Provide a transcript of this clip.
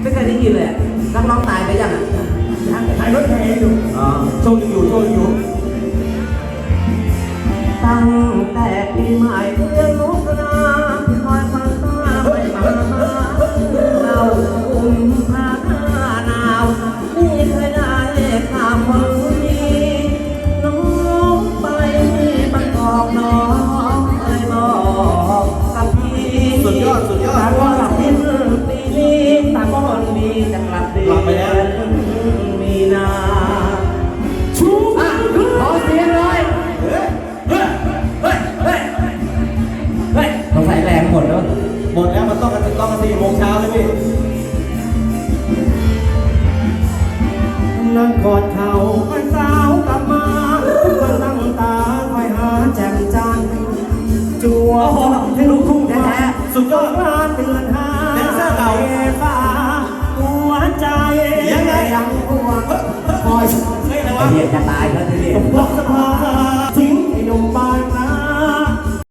ไม่เคยได้ยินเลยอะนักร้องตายไปยังอะถ่ายรถแห่อยู่อ๋อโชว์อยู่โชว์อยู่ตั้งแต่ปีใหม่ หมดแล้วมันต้องกันต้องกันสี่โมงเช้าเลยพี่นั่งกอดเขาเป็นสาวกลับมาก็นั่งตาคอยหาแจ่มจันทร์จัวให้ลูกทุ่งแท้ๆสุดยอดงานเดือนห้าแดนเซอร์เก่าฟ้าหัวใจยังไงยังห่วงคอยเฮ้ยอะไรไอวะเดียจะตายแล้วทีเดียผมบอกสะพ